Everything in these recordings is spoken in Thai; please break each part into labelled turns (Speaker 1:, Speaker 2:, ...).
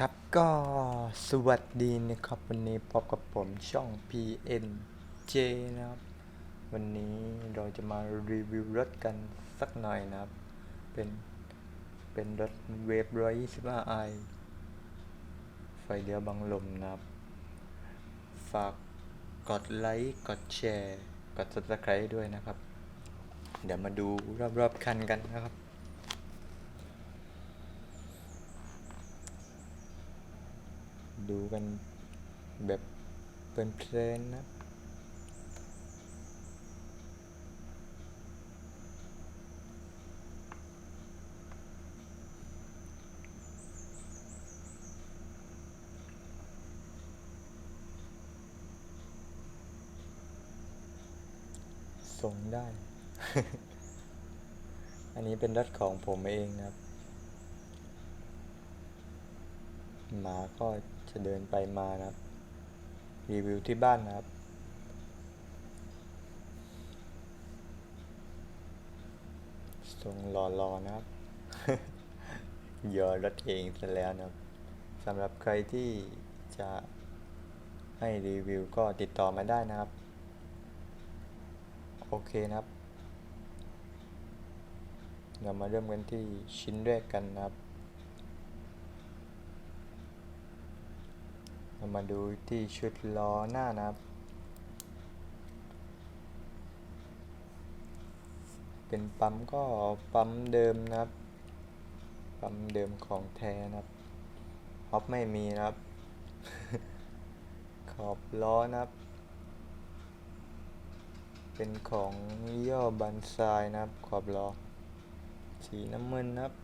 Speaker 1: ครับก็สวัสดีนะครับ วันนี้พบกับผมช่อง PNJ นะครับ วันนี้เราจะมารีวิวรถกันสักหน่อยนะครับ เป็นเป็นรถเวฟ125 i ไฟเลี้ยวบังลมนะครับ ฝากกดไลค์กดแชร์ กด subscribe ด้วยนะครับ เดี๋ยวมาดูรอบๆคันกันนะครับ ดูกันแบบเพลินๆนะส่งได้ อันนี้เป็นรถของผมเองครับ หมาก็จะเดินไปมานะครับ รีวิวที่บ้านนะครับ ทรงหล่อๆนะครับยอรถเองซะแล้วนะครับสำหรับใครที่จะให้รีวิวก็ติดต่อมาได้นะครับ โอเคนะครับเรามาเริ่มกันที่ชิ้นแรกกันนะครับ เรามาดูที่ชุดล้อหน้านะครับ เป็นปั๊มก็ปั๊มเดิมนะครับ ปั๊มเดิมของแท้นะครับฮอปไม่มีนะครับ ขอบล้อนะครับ เป็นของย่อบันไซนะครับ ขอบล้อ สีน้ำเงินนะครับ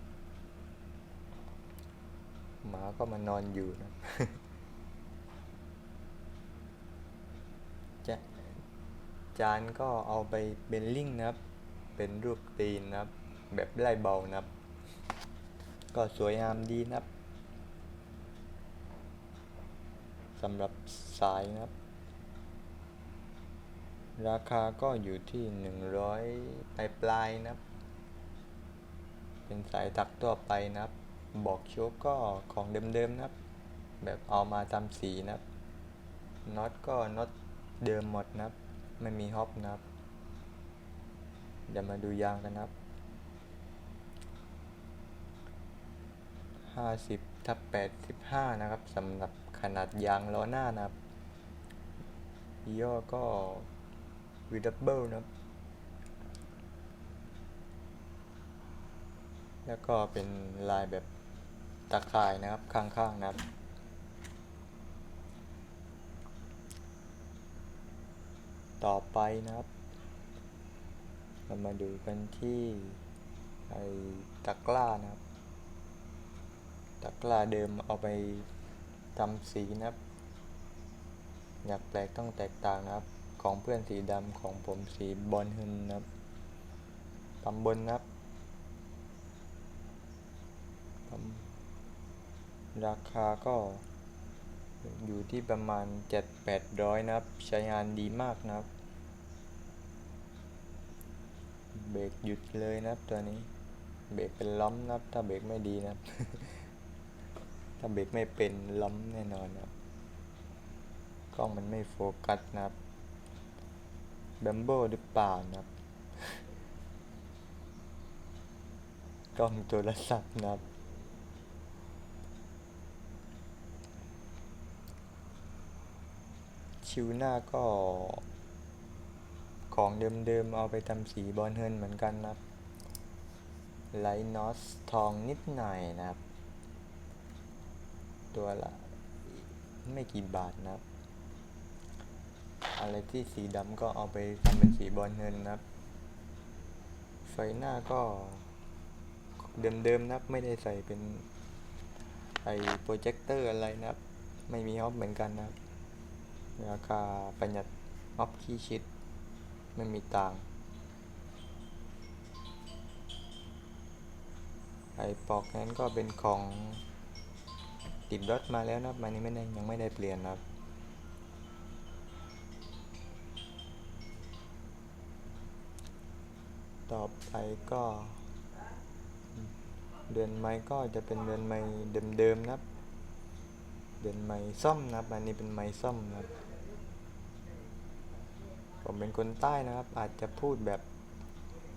Speaker 1: หมาก็มานอนอยู่นะ จานก็เอาไปเบลลิ่งนะครับ เป็นรูปตีนนะครับ แบบไล่เบานะครับ ก็สวยงามดีนะครับสำหรับสายนะครับ ราคาก็อยู่ที่หนึ่งร้อยปลายปลายนะครับ เป็นสายตักทั่วไปนะครับ บอกโชคก็ของเดิมๆนะครับ แบบเอามาทำสีนะครับน็อตก็น็อตเดิมหมดนะครับ ไม่มีฮอปนะครับ เดี๋ยวมาดูยางกันนะครับ50ทับ85นะครับสำหรับขนาดยางล้อหน้านะครับยี่ห้อก็วีดับเบิลนะครับ แล้วก็เป็นลายแบบตะข่ายนะครับข้างๆนะครับ ต่อไปนะครับ เรามาดูกันที่ไอ้ตะกร้านะครับตะกร้าเดิมเอาไปทำสีนะครับ อยากแปลกต้องแตกต่างนะครับ ของเพื่อนสีดำของผมสีบอลฮึนนะครับปั๊มบนนะครับราคาก็ อยู่ที่ประมาณ7-800นะครับ ใช้งานดีมากนะครับ เบรกหยุดเลยนะครับตัวนี้ เบรกเป็นล้อมนะครับ ถ้าเบรกไม่ดีนะครับ ถ้าเบรกไม่เป็นล้อมแน่นอนนะครับ กล้องมันไม่โฟกัสนะครับแบมโบหรือเปล่านะครับ กล้องโทรศัพท์นะครับ ชิวหน้าก็ ของเดิมๆเอาไปทำสีบอลเฮิรนเหมือนกันนะครับไลนอสทองนิดหน่อยนะครับ ตัวละไม่กี่บาทนะครับ อะไรที่สีดำก็เอาไปทำเป็นสีบอลเฮิรนนะครับ ไฟหน้าก็เดิมๆนะครับ ไม่ได้ใส่เป็นไอโปรเจคเตอร์อะไรนะครับ ไม่มีฮอปเหมือนกันนะครับ ราคาประหยัดฮอปขี้ชิด ไม่มีต่างไอปอกนั้นก็เป็นของติดรถมาแล้วนะครับมันนี้ไม่ได้ยังไม่ได้เปลี่ยนนะครับต่อไปก็ เดือนไม้ก็จะเป็นเดือนไม้เดิมๆนะครับเป็นไม้ส้มนะครับอันนี้เป็นไม้ส้มนะครับ ผมเป็นคนใต้นะครับ อาจจะพูดแบบ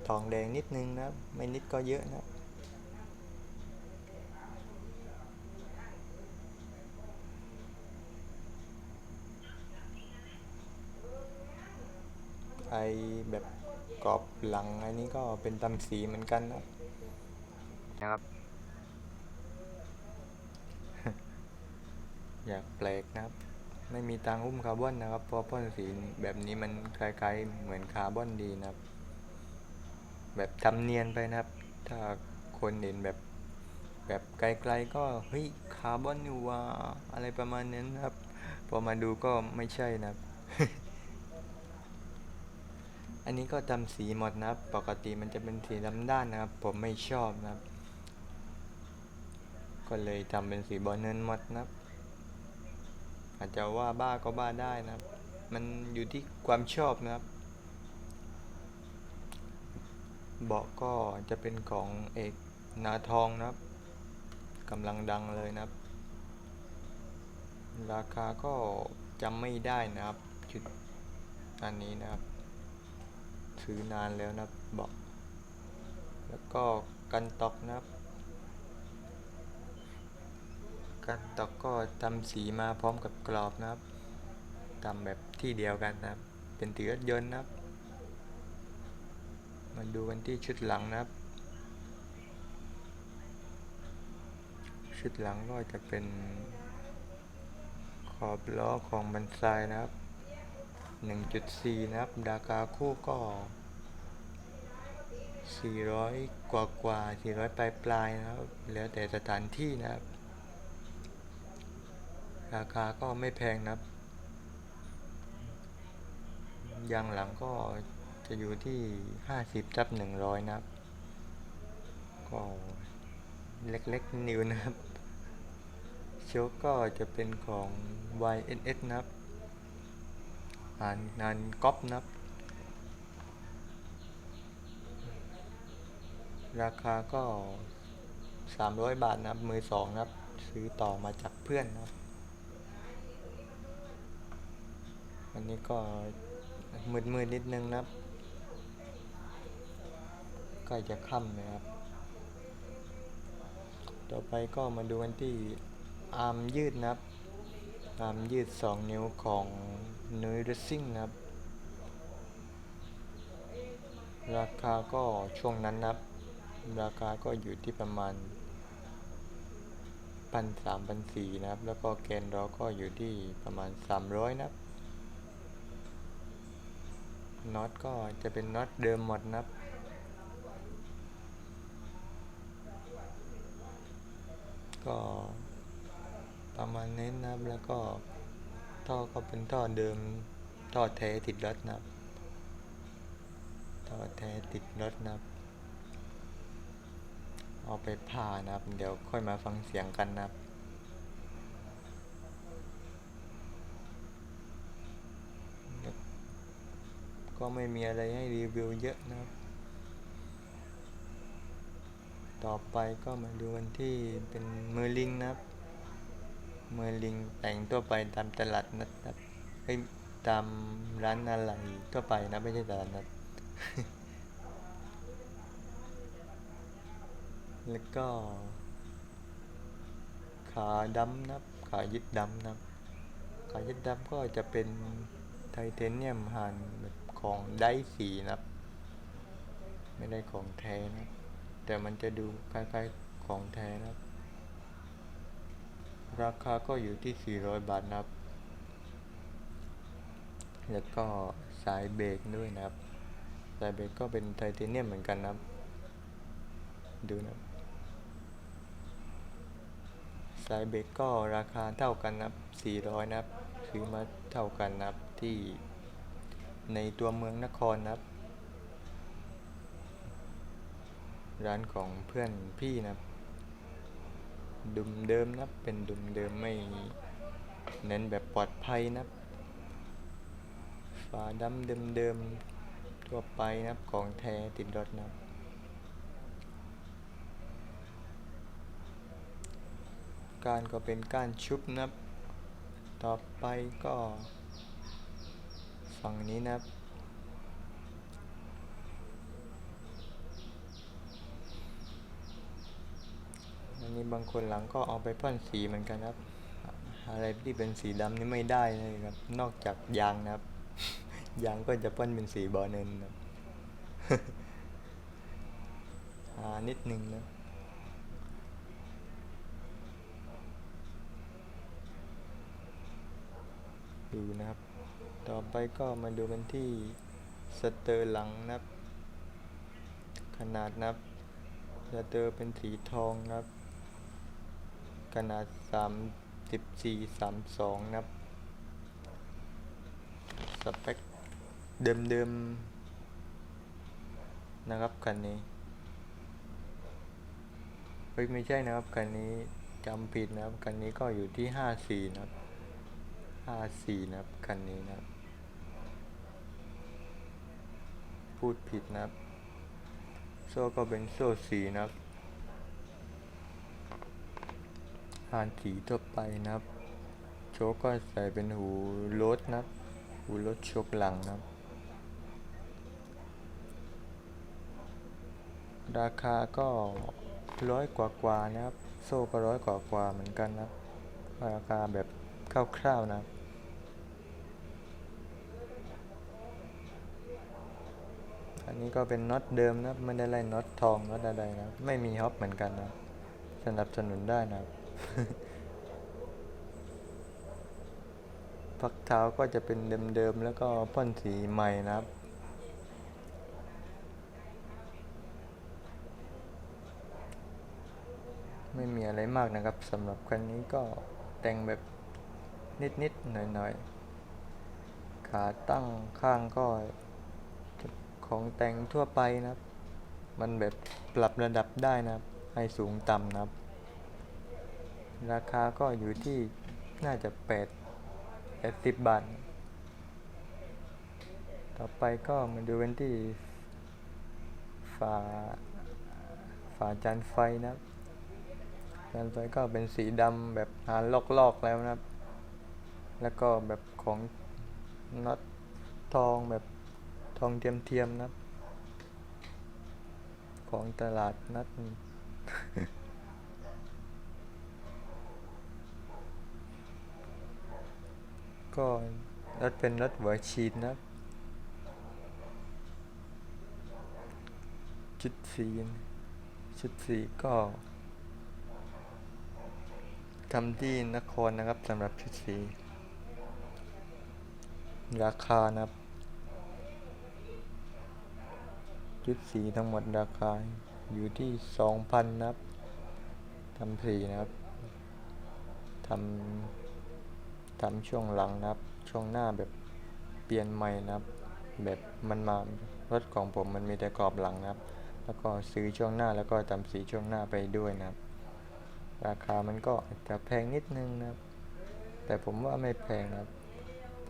Speaker 1: ทองแดงนิดนึงนะครับไม่นิดก็เยอะนะครับไอแบบกรอบหลังอันนี้ก็เป็นตำสีเหมือนกันนะครับนะครับ อยากแปลกนะครับ ไม่มีตังหุ้มคาร์บอนนะครับ เพราะพ่นสีแบบนี้มันคล้ายๆเหมือนคาร์บอนดีนะครับ แบบทำเนียนไปนะครับ ถ้าคนเห็นแบบแบบไกลๆก็เฮ้ยคาร์บอนนี่ว่าอะไรประมาณนั้นะครับ พอมาดูก็ไม่ใช่นะครับ อันนี้ก็ทำสีหมดนะครับ ปกติมันจะเป็นสีดำด้านนะครับ ผมไม่ชอบนะครับ ก็เลยทำเป็นสีบอลเนินหมดนะครับ อาจจะว่าบ้าก็บ้าได้นะครับ มันอยู่ที่ความชอบนะครับเบาะก็จะเป็นของเอกนาทองนะครับกำลังดังเลยนะครับ ราคาก็จำไม่ได้นะครับชุดอันนี้นะครับ ซื้อนานแล้วนะครับเบาะแล้วก็กันตอกนะครับ กันตอกก็ทำสีมาพร้อมกับกรอบนะครับทำแบบที่เดียวกันนะครับ เป็นตีรถยนต์นะครับ มาดูกันที่ชุดหลังนะครับ ชุดหลังก็จะเป็น ขอบล้อของบันไซนะครับ 1.4 นะครับราคาคู่ก็ 400 กว่ากว่า400 ปลายปลายนะครับ แล้วแต่สถานที่นะครับ ราคาก็ไม่แพงนะครับยางหลังก็จะอยู่ที่ 50ทับ100 นะครับ ก็เล็กๆนิ้วนะครับโชคก็จะเป็นของ YSS นะครับอ่านงานก๊อปนะครับ ราคาก็ 300 บาทนะครับ มือสองนะครับ ซื้อต่อมาจากเพื่อนนะครับ อันนี้ก็มืดๆนิดนึงนะครับใกล้จะค่ำนะครับ ต่อไปก็มาดูกันที่อาร์มยืดนะครับ อาร์มยืด 2 นิ้วของนุยรซิ่งนะครับ ราคาก็ช่วงนั้นนะครับ ราคาก็อยู่ที่ประมาณพันสามพันสี่นะครับ แล้วก็แกนล้อก็อยู่ที่ประมาณ 300 นะครับ น็อตก็จะเป็นน็อตเดิมหมดนะครับก็ประมาณนี้นะครับแล้วก็ท่อก็เป็นท่อเดิมท่อแท้ติดรถนะครับท่อแท้ติดรถนะครับ เอาไปผ่านะครับ เดี๋ยวค่อยมาฟังเสียงกันนะครับ ก็ไม่มีอะไรให้รีวิวเยอะนะครับ ต่อไปก็มาดูกันที่เป็นมือลิงนะครับมือลิงแต่งทั่วไปตามตลาดนัดนะครับเฮ้ตามร้านอะไรทั่วไปนะไม่ใช่ตลาดนัด แล้วก็ ขาดำนะครับ ขายึดดำนะครับ ขายึดดำก็จะเป็นไทเทเนียมหันแบบ ของได้สีนะครับไม่ได้ของแท้นะแต่มันจะดูคล้ายๆของแท้นะราคาก็อยู่ที่ 400 บาทนะครับ แล้วก็สายเบรกด้วยนะครับ สายเบรกก็เป็นไทเทเนียมเหมือนกันนะครับ ดูนะสายเบรกก็ราคาเท่ากันนะครับ 400 นะครับ ซื้อมาเท่ากันนะครับที่ ในตัวเมืองนครนะครับ ร้านของเพื่อนพี่นะครับ ดุมเดิมนะครับเป็นดุมเดิมไม่เน้นแบบปลอดภัยนะครับฝาดำเดิมๆทั่วไปนะครับของแท้ติดรถนะครับกานก็เป็นกานชุบนะครับ ต่อไปก็ ฝั่งนี้นะครับ อันนี้บางคนหลังก็เอาไปพ่นสีเหมือนกันครับ อะไรที่เป็นสีดำนี่ไม่ได้เลยครับ นอกจากยางนะครับ ยางก็จะพ่นเป็นสีบอเนินครับหานิดนึงนะดูนะครับ ต่อไปก็มาดูกันที่สเตอร์หลังนะครับ ขนาดนะครับสเตอร์เป็นสีทองนะครับ ขนาด 34 32 นะครับ สเปคเดิมๆนะครับคันนี้เฮ้ยไม่ใช่นะครับคันนี้จำผิดนะครับคันนี้ก็อยู่ที่ 54 นะครับ 54 นะครับคันนี้นะครับ พูดผิดนะครับ โซ่ก็เป็นโซ่สีนะครับหานสีทั่วไปนะครับ โชก็ใส่เป็นหูรถนะครับ หูรถโชคหลังนะครับ ราคาก็ร้อยกว่ากว่าๆนะครับ โซ่ก็ร้อยกว่ากว่าๆเหมือนกันนะครับราคาแบบคร่าวๆนะครับ อั นนี้ก็เป็นน็อตเดิมนะไม่ได้ไล่น็อตทองน็อตอะไรนะ ไม่มีฮอปเหมือนกันนะสนับสนุนได้นะพักเท้าก็จะเป็นเดิมๆแล้วก็พ่นสีใหม่นะครับไม่มีอะไรมากนะครับสำหรับคันนี้ก็แต่งแบบนิดๆหน่อยๆ ขาตั้งข้างก็ ของแต่งทั่วไปนะครับ มันแบบปรับระดับได้นะครับ ให้สูงต่ำนะครับ ราคาก็อยู่ที่น่าจะ8 80บาท ต่อไปก็มาดูกันที่ฝาฝาจานไฟนะครับจานไฟก็เป็นสีดำแบบหาลอกๆแล้วนะครับ แล้วก็แบบของน็อตทองแบบ องเทียมๆนะครับของตลาดนัดก็รถเป็นรถหัวฉีดนะชุดสีชุดสีก็ทำที่นครนะครับสำหรับชุดสี ราคานะครับ ชุดสีทั้งหมดราคาอยู่ที่สองพันนะครับทำสีนะครับทำทำช่วงหลังนะครับ ช่วงหน้าแบบเปลี่ยนใหม่นะครับ แบบมันมารถของผมมันมีแต่กรอบหลังนะครับ แล้วก็ซื้อช่วงหน้าแล้วก็ทำสีช่วงหน้าไปด้วยนะครับ ราคามันก็จะแพงนิดนึงนะครับ แต่ผมว่าไม่แพงนะครับ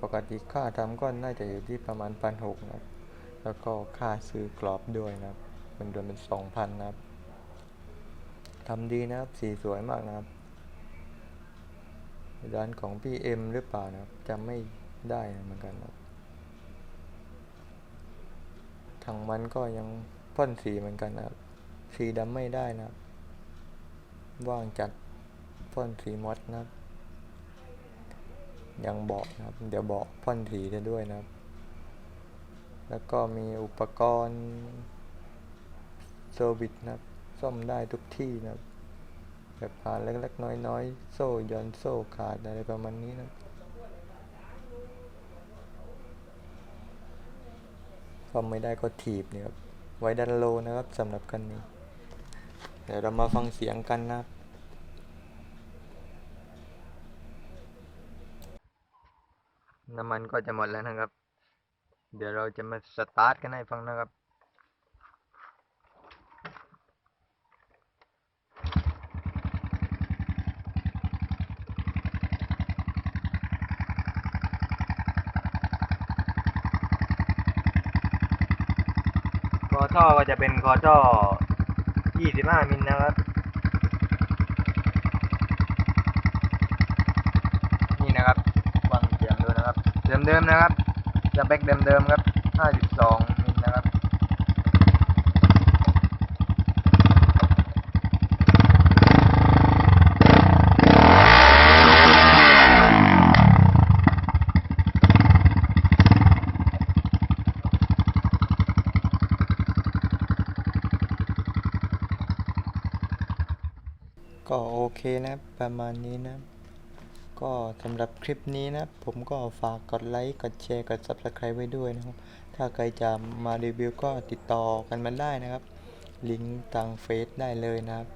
Speaker 1: ปกติค่าทำก็น่าจะอยู่ที่ประมาณพันหกนะครับ แล้วก็ค่าซื้อกรอบด้วยนะครับ มันรวมเป็นสองพันนะครับทำดีนะครับ สีสวยมากนะครับ ร้านของพี่เอ็มหรือเปล่านะครับจำไม่ได้เหมือนกันนะครับทางมันก็ยังพ่นสีเหมือนกันนะครับ สีดำไม่ได้นะครับ ว่างจัดพ่นสีมอดนะครับ ยังบอกนะครับ เดี๋ยวบอกพ่นสีได้ด้วยนะครับ แล้วก็มีอุปกรณ์เซอร์วิสนะครับซ่อมได้ทุกที่นะครับแบบผ่านเล็กๆน้อยๆ โซ่ย้อนโซ่ขาดอะไรประมาณนี้นะซ่อมไม่ได้ก็ถีบเนี่ยครับไว้ดันโลนะครับสำหรับคันนี้ เดี๋ยวเรามาฟังเสียงกันนะครับน้ำมันก็จะหมดแล้วนะครับ เดี๋ยวเราจะมาสตาร์ทกันให้ฟังนะครับ คอท่อก็จะเป็นคอท่อ 25 มิลนะครับ นี่นะครับเดิมๆนะครับ สเปคเดิมๆครับ 52 มิลนะครับก็โอเคนะ ประมาณนี้นะ ก็สำหรับคลิปนี้นะผมก็ฝากกดไลค์กดแชร์กด Subscribe ไว้ด้วยนะครับ ถ้าใครจะมารีวิวก็ติดต่อกันมาได้นะครับ ลิงก์ทางเฟซได้เลยนะครับ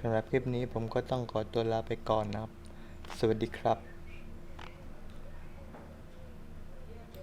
Speaker 1: สำหรับคลิปนี้ผมก็ต้องขอตัวลาไปก่อนนะครับ สวัสดีครับ